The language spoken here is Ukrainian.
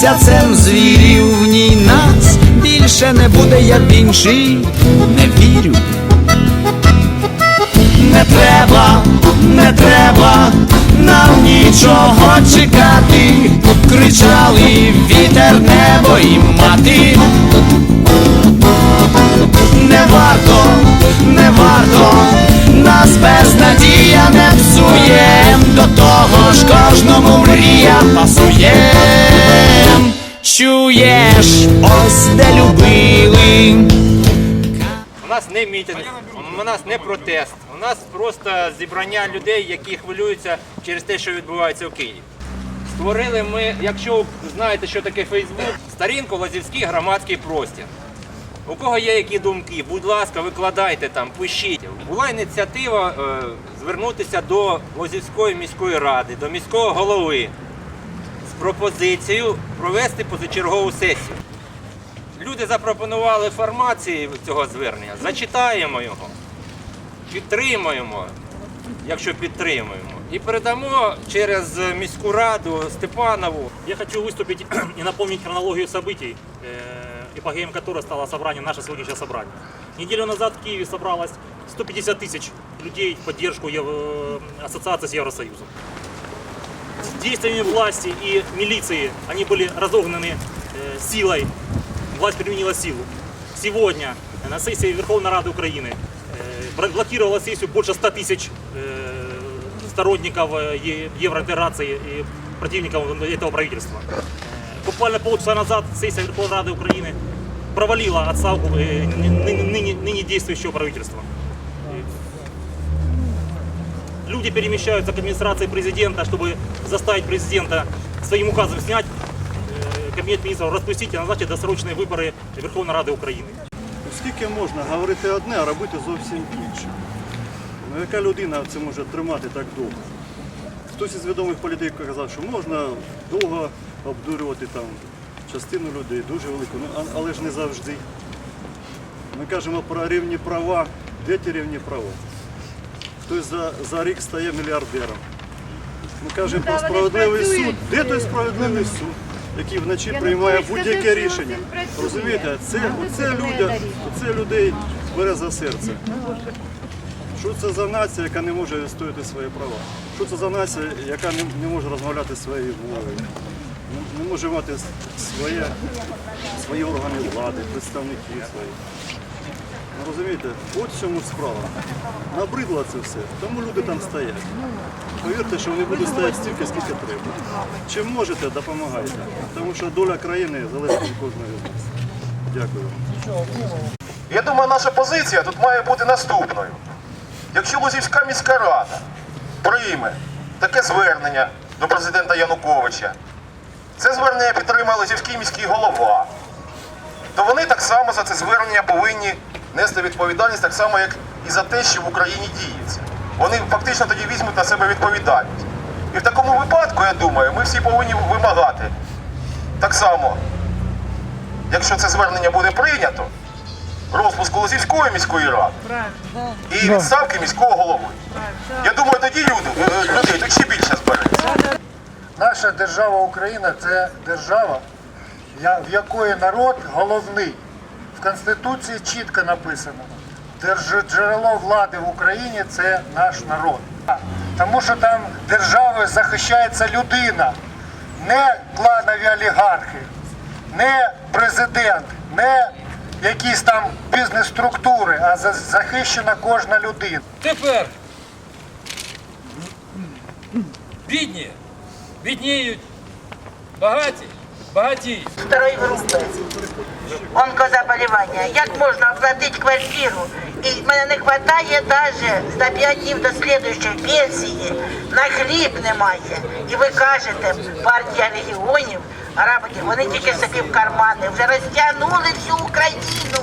місяцем звірів в ній нас більше не буде, я в інший не вірю. Не треба, не треба нам нічого чекати, кричали вітер, небо і мати. Не варто, не варто, нас безнадія не псує, до того ж кожному мрія пасує. Чуєш, ось де любили. У нас не мітинг, у нас не протест. У нас просто зібрання людей, які хвилюються через те, що відбувається в Києві. Створили ми, якщо знаєте, що таке Фейсбук, сторінку Лазівський громадський простір. У кого є які думки, будь ласка, викладайте там, пишіть. Була ініціатива е, звернутися до Лозівської міської ради, до міського голови з пропозицією провести позачергову сесію. Люди запропонували формації цього звернення. Зачитаємо його, підтримуємо, якщо підтримуємо, і передамо через міську раду Степанову. Я хочу выступить и напомнить хронологию событий, э, эпогеем которой стало собрание, наше сегодняшнее собрание. Неделю назад в Киеве собралось 150 тысяч людей в поддержку Ев- э, ассоциации с Евросоюзом. Действиями власти и милиции они были разогнаны э, силой. Власть применила силу. Сегодня на сессии Верховной Рады Украины э, бр- блокировала сессию больше 100 тысяч э, сторонников э, е- евроинтеграции и противников этого правительства. Э, Буквально полчаса назад сессия Верховной Рады Украины провалила отставку э, ны- ны- ныне, ныне действующего правительства. Люди перемещаются к администрации президента, чтобы заставить президента своим указом снять э, кабинет министров, распустить и назначить досрочные выборы Верховной Рады України. Скільки можна говорити одне, а робити зовсім інше? Ну яка людина це може тримати так довго? Хтось із відомих політиків казав, що можна довго обдурювати там частину людей, дуже велику, ну, а- але ж не завжди. Ми кажемо про рівні права. Де ті рівні права? Хтось за, за рік стає мільярдером. Ми кажемо про справедливий суд. Де той справедливий суд, який вночі приймає будь-яке рішення? Розумієте, це, оце, люди, оце людей бере за серце. Що це за нація, яка не може відстояти свої права? Що це за нація, яка не, не може розмовляти своєю мовою? Не, не може мати своє, свої органи влади, представників своїх. Розумієте, от в чому справа. Набридло це все, тому люди там стоять. Повірте, що вони будуть стояти стільки, скільки треба. Чим можете, допомагайте. Тому що доля країни залежить від кожного з нас. Дякую. Я думаю, наша позиція тут має бути наступною. Якщо Лозівська міська рада прийме таке звернення до президента Януковича, це звернення підтримає Лозівський міський голова, то вони так само за це звернення повинні нести відповідальність, так само, як і за те, що в Україні діється. Вони фактично тоді візьмуть на себе відповідальність. І в такому випадку, я думаю, ми всі повинні вимагати так само, якщо це звернення буде прийнято, розпуску Лозівської міської ради і відставки міського голови. Я думаю, тоді люди, е, людей тут ще більше збереться. Наша держава Україна це держава, в якої народ головний. В Конституції чітко написано, джерело влади в Україні це наш народ. Тому що там державою захищається людина, не кланові олігархи, не президент, не якісь там бізнес-структури, а захищена кожна людина. Тепер бідні бідніють, багаті багатіють. второй групи онкозаболівання. Як можна оплатити квартиру? І мене не вистачає навіть за 5 днів до слідуючої пенсії. На хліб немає. І ви кажете, партія регіонів, арабики, вони тільки собі в кармани вже розтягнули всю Україну.